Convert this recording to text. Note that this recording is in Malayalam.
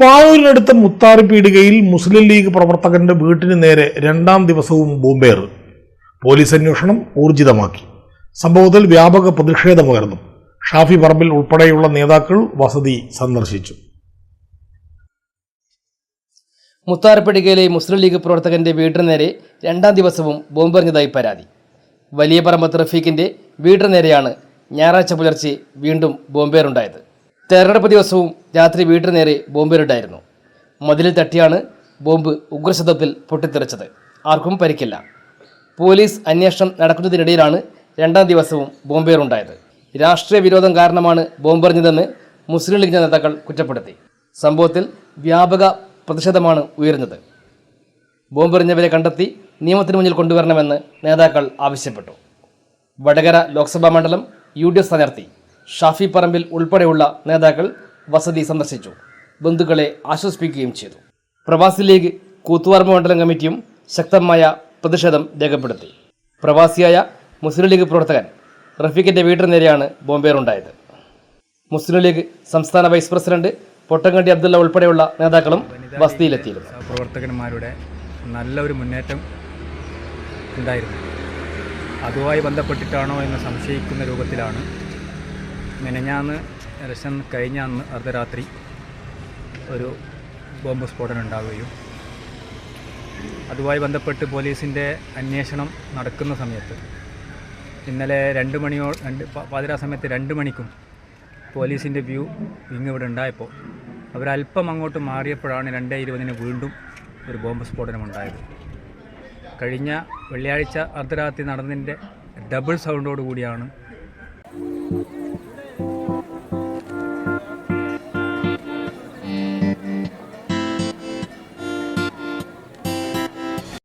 പായൂരിനടുത്ത മുത്താറി പീടികയിൽ മുസ്ലിം ലീഗ് പ്രവർത്തകന്റെ വീട്ടിന് നേരെ രണ്ടാം ദിവസവും ബോംബേറ്. പോലീസ് അന്വേഷണം ഊർജിതമാക്കി. സംഭവത്തിൽ വ്യാപക പ്രതിഷേധമുയർന്നു. ഷാഫി പറമ്പിൽ ഉൾപ്പെടെയുള്ള നേതാക്കൾ വസതി സന്ദർശിച്ചു. മുത്താരപ്പടികയിലെ മുസ്ലിം ലീഗ് പ്രവർത്തകന്റെ വീടിന് നേരെ രണ്ടാം ദിവസവും ബോംബെറിഞ്ഞതായി പരാതി. വലിയ പറമ്പത്ത് റഫീഖിന്റെ വീടിന് നേരെയാണ് ഞായറാഴ്ച പുലർച്ചെ വീണ്ടും ബോംബേറുണ്ടായത്. തെരഞ്ഞെടുപ്പ് ദിവസവും രാത്രി വീട്ടിന് നേരെ ബോംബേറിട്ടായിരുന്നു. മതിലിൽ തട്ടിയാണ് ബോംബ് ഉഗ്രശബ്ദത്തിൽ പൊട്ടിത്തെറിച്ചത്. ആർക്കും പരിക്കില്ല. പോലീസ് അന്വേഷണം നടക്കുന്നതിനിടയിലാണ് രണ്ടാം ദിവസവും ബോംബേറുണ്ടായത്. രാഷ്ട്രീയ വിരോധം കാരണമാണ് ബോംബെറിഞ്ഞതെന്ന് മുസ്ലിം ലീഗ് നേതാക്കൾ കുറ്റപ്പെടുത്തി. സംഭവത്തിൽ വ്യാപക പ്രതിഷേധമാണ് ഉയർന്നത് ബോംബെറിഞ്ഞവരെ കണ്ടെത്തി നിയമത്തിന് മുന്നിൽ കൊണ്ടുവരണമെന്ന് നേതാക്കൾ ആവശ്യപ്പെട്ടു. വടകര ലോക്സഭാ മണ്ഡലം യു ഡി എഫ് സ്ഥാനാർത്ഥി ഷാഫി പറമ്പിൽ ഉൾപ്പെടെയുള്ള നേതാക്കൾ വസതി സന്ദർശിച്ചു. ബന്ധുക്കളെ ആശ്വസിപ്പിക്കുകയും ചെയ്തു. പ്രവാസി ലീഗ് കൂത്തുവാർമ മണ്ഡലം കമ്മിറ്റിയും ശക്തമായ പ്രതിഷേധം രേഖപ്പെടുത്തി. പ്രവാസിയായ മുസ്ലിം ലീഗ് പ്രവർത്തകൻ റഫീഖിന്റെ വീടിന് നേരെയാണ് ബോംബേറുണ്ടായത് മുസ്ലിം ലീഗ് സംസ്ഥാന വൈസ് പ്രസിഡന്റ് പൊട്ടങ്കണ്ടി അബ്ദുള്ള ഉൾപ്പെടെയുള്ള നേതാക്കളും വസതിയിലെത്തിയിരുന്നു. പ്രവർത്തകന്മാരുടെ നല്ലൊരു മുന്നേറ്റം ഉണ്ടായിരുന്നു. അതുമായി ബന്ധപ്പെട്ടിട്ടാണോ എന്ന് സംശയിക്കുന്ന രൂപത്തിലാണ് മെനഞ്ഞാന്ന് ഇലക്ഷൻ കഴിഞ്ഞ അന്ന് അർദ്ധരാത്രി ഒരു ബോംബ് സ്ഫോടനം ഉണ്ടാവുകയും അതുമായി ബന്ധപ്പെട്ട് പോലീസിന്റെ അന്വേഷണം നടക്കുന്ന സമയത്ത് ഇന്നലെ രണ്ട് മണിയോ രണ്ട് പാതിരാ സമയത്ത് രണ്ട് മണിക്കും പോലീസിന്റെ വ്യൂ ഇങ്ങ് ഇവിടെ ഉണ്ടായപ്പോൾ അവരല്പം അങ്ങോട്ട് മാറിയപ്പോഴാണ് രണ്ടേ ഇരുപതിന് വീണ്ടും ഒരു ബോംബ് സ്ഫോടനം ഉണ്ടായത്. കഴിഞ്ഞ വെള്ളിയാഴ്ച അർദ്ധരാത്രി നടന്നതിന്റെ ഡബിൾ സൗണ്ടോട് കൂടിയാണ്